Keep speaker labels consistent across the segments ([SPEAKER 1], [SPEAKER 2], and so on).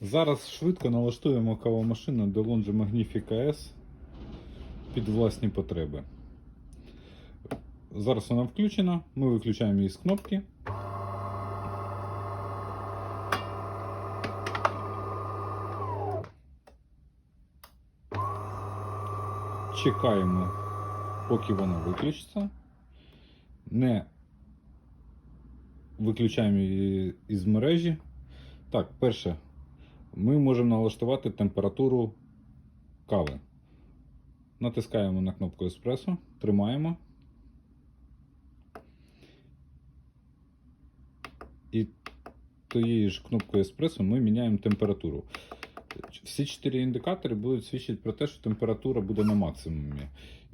[SPEAKER 1] Зараз швидко налаштуємо кавомашину Delonge Magnifica S під власні потреби. Зараз вона включена, ми виключаємо її з кнопки. Чекаємо, поки вона виключиться. Не виключаємо її із мережі. Так, перше, ми можемо налаштувати температуру кави. Натискаємо на кнопку еспресо, тримаємо. І тією ж кнопкою еспресо ми міняємо температуру. Всі чотири індикатори будуть свідчити про те, що температура буде на максимумі.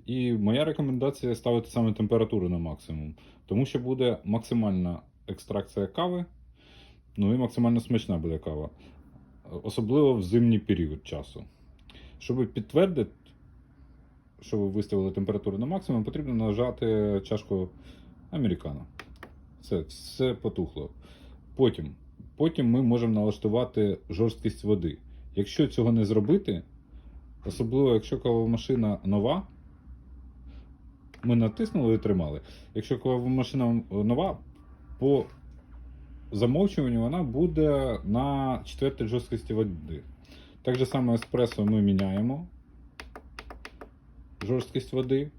[SPEAKER 1] І моя рекомендація ставити саме температуру на максимум, тому що буде максимальна екстракція кави, ну і максимально смачна буде кава, особливо в зимній період часу. Щоб підтвердити, що ви виставили температуру на максимум, потрібно нажати чашку американо. Все, все потухло. Потім, потім ми можемо налаштувати жорсткість води. Якщо цього не зробити, особливо якщо кавомашина нова, ми натиснули і тримали. Якщо кавомашина нова, по замовчуванню вона буде на четвертій жорсткості води. Так же само еспресо ми міняємо жорсткість води.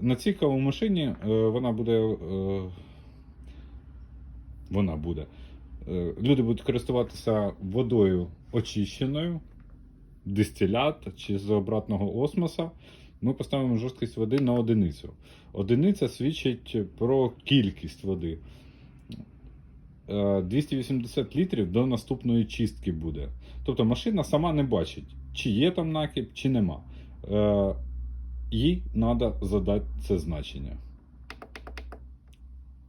[SPEAKER 1] На цій кавомашині е, вона буде. е, Вона буде. е, Люди будуть користуватися водою очищеною, дистилят чи з обратного осмоса. Ми поставимо жорсткість води на одиницю. Одиниця свідчить про кількість води. Е, 280 літрів до наступної чистки буде. Тобто машина сама не бачить, чи є там накип, чи нема. Е, Їй треба задати це значення.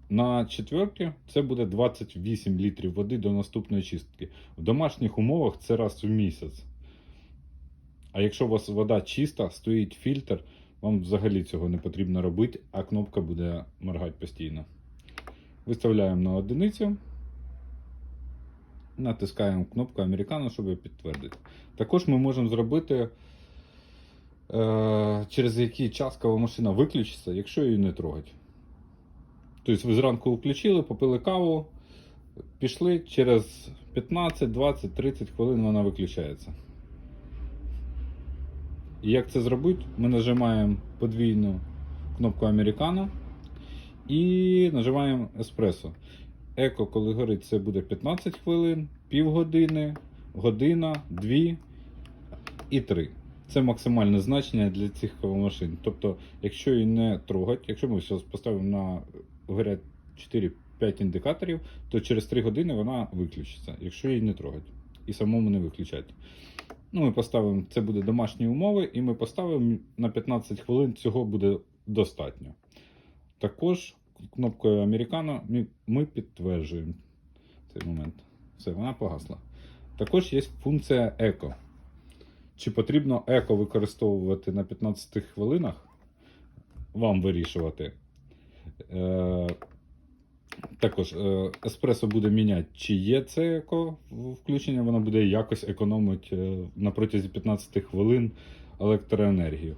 [SPEAKER 1] На четверті це буде 28 літрів води до наступної чистки. В домашніх умовах це раз в місяць. А якщо у вас вода чиста, стоїть фільтр, вам взагалі цього не потрібно робити, а кнопка буде моргати постійно. Виставляємо на одиницю. Натискаємо кнопку Американо, щоб підтвердити. Також ми можемо зробити, е, через який час кавомашина виключиться, якщо її не трогати. Тобто ви зранку включили, попили каву, пішли, через 15, 20, 30 хвилин вона виключається. І як це зробити? Ми нажимаємо подвійну кнопку Американо і нажимаємо еспресо. Еко, коли горить, це буде 15 хвилин, півгодини, година, 2 і 3. Це максимальне значення для цих кавомашин. Тобто, якщо її не трогать, якщо ми зараз поставимо на горять 4-5 індикаторів, то через 3 години вона виключиться, якщо її не трогать. І самому не виключать. Ну, ми поставимо, це буде домашні умови, і ми поставимо на 15 хвилин, цього буде достатньо. Також кнопкою Американо ми, підтверджуємо цей момент. Все, вона погасла. Також є функція еко. Чи потрібно еко використовувати на 15 хвилинах? Вам вирішувати. Е, також е, еспресо буде міняти, чи є це еко включення, воно буде якось економити е, на протязі 15 хвилин електроенергію.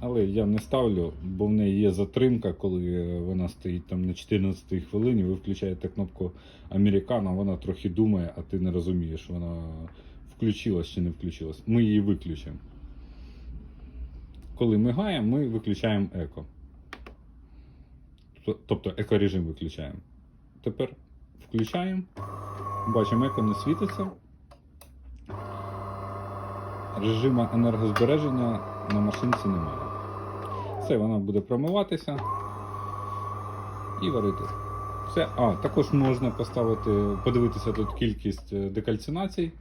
[SPEAKER 1] Але я не ставлю, бо в неї є затримка, коли вона стоїть там на 14 хвилині, ви включаєте кнопку Американо, вона трохи думає, а ти не розумієш, вона включилась чи не включилась. Ми її виключимо. Коли мигаємо, ми виключаємо еко. Тобто екорежим виключаємо. Тепер включаємо. Бачимо, еко не світиться. Режиму енергозбереження на машинці немає. Все, вона буде промиватися і варити. Все. А, також можна поставити, подивитися тут кількість е, декальцинацій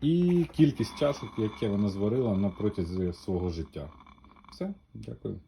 [SPEAKER 1] і кількість часу, яке вона зварила на протязі свого життя. Все, дякую.